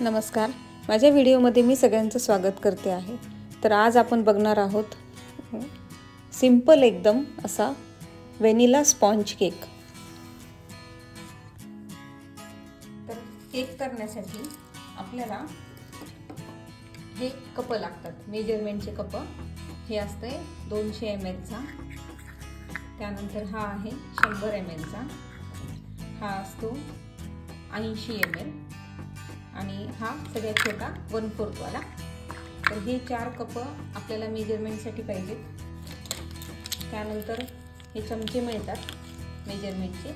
नमस्कार. माझ्या व्हिडिओमध्ये मी सगळ्यांचं स्वागत करते आहे. तर आज आपण बघणार आहोत सिंपल एकदम असा व्हॅनिला स्पॉन्ज केक. तर केक करण्यासाठी आपल्याला हे कप लागतात. मेजरमेंटचे कप. हे असते दोनशे एम एलचा त्यानंतर हा आहे शंभर एम एलचा हा असतो ऐंशी एम एल आणि हा सगळ्यात छोटा वन फोर्थवाला तर हे चार कप आपल्याला मेजरमेंटसाठी पाहिजेत त्यानंतर हे चमचे मिळतात मेजरमेंटचे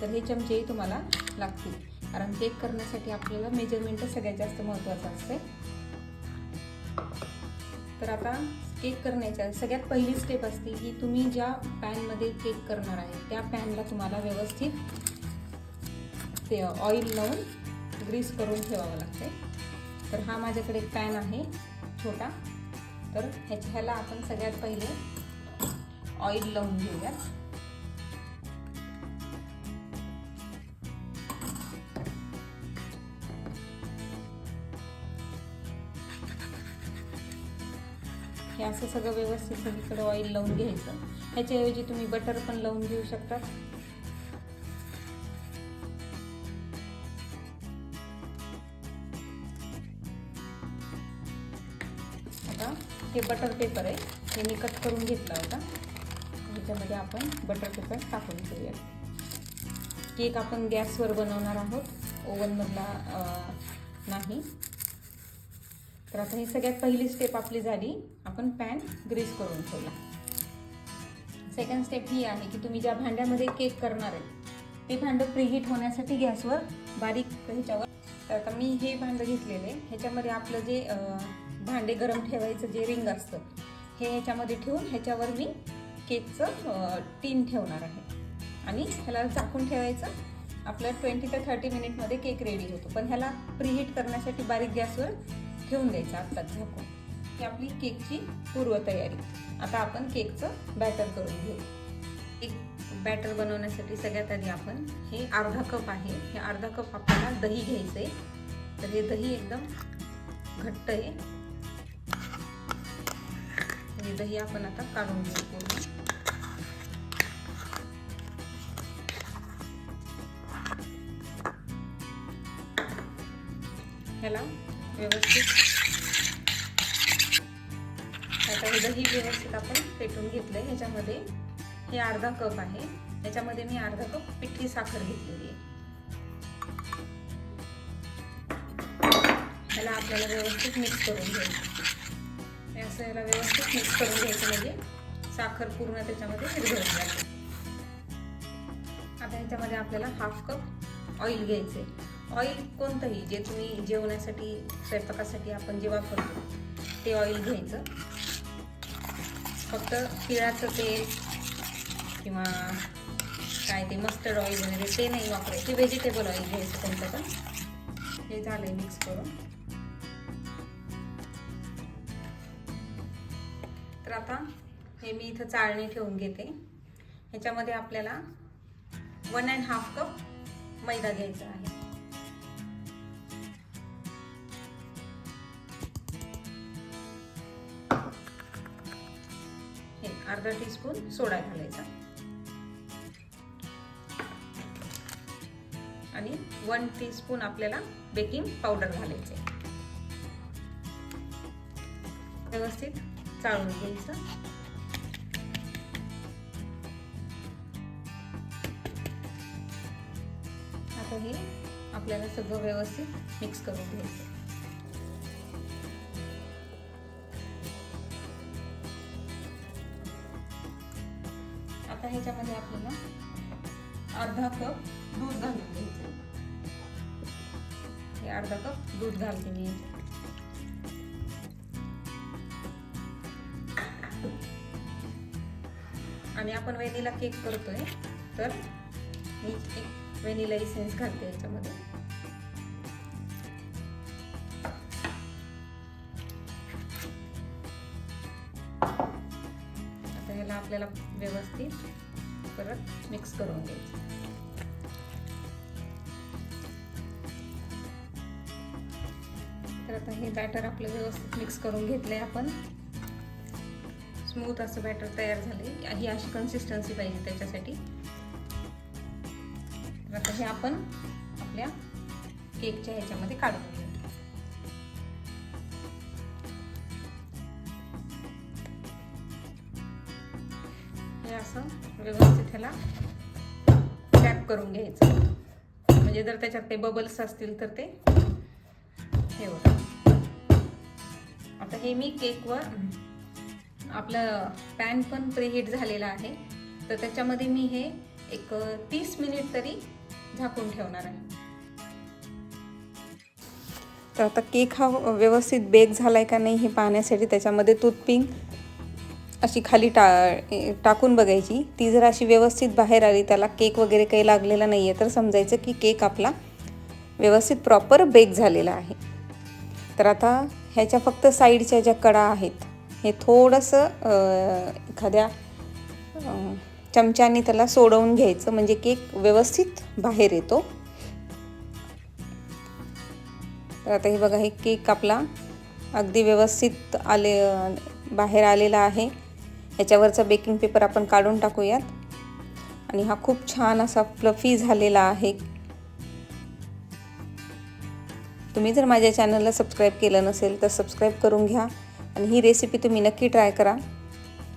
तर हे चमचेही तुम्हाला लागतील. कारण केक करण्यासाठी आपल्याला मेजरमेंट सगळ्यात जास्त महत्त्वाचं असते तर आता केक करण्याच्या सगळ्यात पहिली स्टेप असते की तुम्ही ज्या पॅनमध्ये केक करणार आहे त्या पॅनला तुम्हाला व्यवस्थित ते ऑइल लावून ग्रीस करून ठेवावं लागते. तर हा माझ्याकडे एक पॅन आहे छोटा. तर ह्याच्या ह्याला आपण सगळ्यात पहिले ऑइल लावून घेऊयात. हे असं सगळं व्यवस्थित सगळीकडे ऑइल लावून घ्यायचं. ह्याच्याऐवजी तुम्ही बटर पण लावून घेऊ शकता. हे बटर पेपर आहे. हे मी कट करून घेतला होता. ह्याच्यामध्ये आपण बटर पेपर टाकून घेऊया. केक आपण गॅसवर बनवणार आहोत. ओव्हनमधला नाही. तर आता ही सगळ्यात पहिली स्टेप आपली झाली. आपण पॅन ग्रीस करून ठेवला. सेकंड स्टेप ही आहे की तुम्ही ज्या भांड्यामध्ये केक करणार आहे ते भांडं प्रीहीट होण्यासाठी गॅसवर बारीक ह्याच्यावर तर आता मी हे भांडं घेतलेलं. आहे ह्याच्यामध्ये आपलं जे भांडे गरम ठेवायचं जे रिंग असतं हे ह्याच्यामध्ये ठेवून ह्याच्यावर मी केकचं टीन ठेवणार आहे. आणि ह्याला झाकून ठेवायचं. आपल्या ट्वेंटी ते थर्टी मिनिटमध्ये केक रेडी होतो. पण ह्याला प्रीहीट करण्यासाठी बारीक गॅसवर ठेवून द्यायचं आत्ताच झाकून. ही आपली केकची पूर्वतयारी. आता आपण केकचं बॅटर करून घेऊ. एक बॅटर बनवण्यासाठी सगळ्यात आधी आपण हे अर्धा कप आहे. हे अर्धा कप आपल्याला दही घ्यायचं आहे तर हे दही एकदम घट्ट आहे. हे दही आपण आता काढून घेऊ. पूर्ण ह्याला व्यवस्थित आता हे दही व्यवस्थित आपण पेटून घेतलंय ह्याच्यामध्ये. हे अर्धा कप आहे. याच्यामध्ये मी अर्धा कप पिठी साखर घेतलेली आहे. ह्याला आपल्याला व्यवस्थित मिक्स करून घ्यायचं असं याला व्यवस्थित मिक्स करून घ्यायचं म्हणजे साखर पूर्ण त्याच्यामध्ये विरघळून जाते आता ह्याच्यामध्ये आपल्याला हाफ कप ऑइल घ्यायचे ऑइल कोणतंही जे तुम्ही जेवणासाठी स्वयंपाकासाठी आपण जे वापरतो ते ऑइल घ्यायचं. फक्त तिळाचं तेल किंवा काय ते मस्टर्ड ऑइल वगैरे ते नाही वापरायचे. व्हेजिटेबल ऑइल घ्यायचं कोणतं पण. हे आहे मिक्स करून. तर आता हे मी इथं चाळणी ठेवून घेते. ह्याच्यामध्ये आपल्याला वन अँड हाफ कप मैदा घ्यायचा आहे. हे अर्धा टीस्पून सोडा घालायचा. आणि वन टीस्पून आपल्याला बेकिंग पावडर घालायचे. व्यवस्थित? चाळून घ्यायचं आता हे आपल्याला सगळं व्यवस्थित मिक्स करून घ्यायचं. आता ह्याच्यामध्ये आपल्याला अर्धा कप दूध घालून घ्यायचं. हे अर्धा कप दूध घालते मी आणि आपण व्हॅनिला केक करतोय तर मी एक व्हॅनिला इसेन्स घालते याच्यामध्ये. आता ह्याला आपल्याला व्यवस्थित परत मिक्स करून घ्यायचं. तर आता हे बॅटर आपलं व्यवस्थित मिक्स करून घेतलंय आपण. स्मूथ असं बॅटर तयार झाले. ही अशी कन्सिस्टन्सी पाहिजे त्याच्यासाठी. तर आता हे आपण आपल्या केकच्या ह्याच्यामध्ये काढून घेऊ हे असं व्यवस्थित ह्याला टॅप करून घ्यायचं. म्हणजे जर त्याच्यात काही बबल्स असतील तर ते हे होतं आता हे मी केकवर आपलं पॅन पण प्रीहीट झालेला आहे. तर त्याच्यामध्ये मी हे एक तीस मिनिट तरी झाकून ठेवणार आहे. तर आता केक हा व्यवस्थित बेक झाला आहे का नाही हे पाहण्यासाठी त्याच्यामध्ये टूथपिंक अशी खाली टा टाकून बघायची. ती जर अशी व्यवस्थित बाहेर आली त्याला केक वगैरे काही लागलेला नाही आहे तर समजायचं की केक आपला व्यवस्थित प्रॉपर बेक झालेला आहे. तर आता ह्याच्या फक्त साईडच्या ज्या कडा आहेत हे थोडंसं एखाद्या चमच्याने त्याला सोडवून घ्यायचं. म्हणजे केक व्यवस्थित बाहेर येतो. तर आता हे बघा हे केक आपला अगदी व्यवस्थित आले बाहेर आलेला आहे. ह्याच्यावरचा बेकिंग पेपर आपण काढून टाकूयात. आणि हा खूप छान असा फ्लफी झालेला आहे. तुम्ही जर माझ्या चॅनलला सबस्क्राईब केलं नसेल तर सबस्क्राईब करून घ्या. आणि ही रेसिपी तुम्ही नक्की ट्राय करा.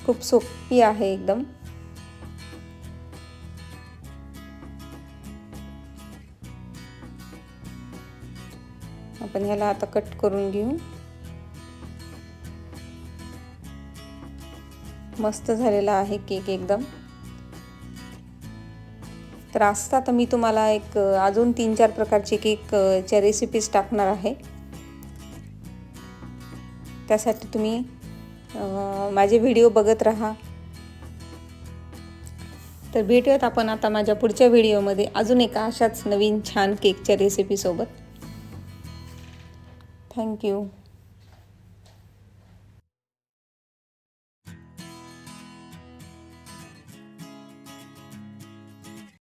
खूप सोपी आहे एकदम. आपण ह्याला आता कट करून घेऊ. मस्त झालेला आहे केक एकदम. तर असता तर मी तुम्हाला एक अजून तीन चार प्रकारचे केकच्या रेसिपीज टाकणार आहे. त्यासाठी तुम्ही माझे व्हिडिओ बघत राहा. तर भेटूयात आपण आता माझ्या पुढच्या व्हिडिओमध्ये. अजून एका अशाच नवीन छान केकच्या रेसिपीसोबत थँक्यू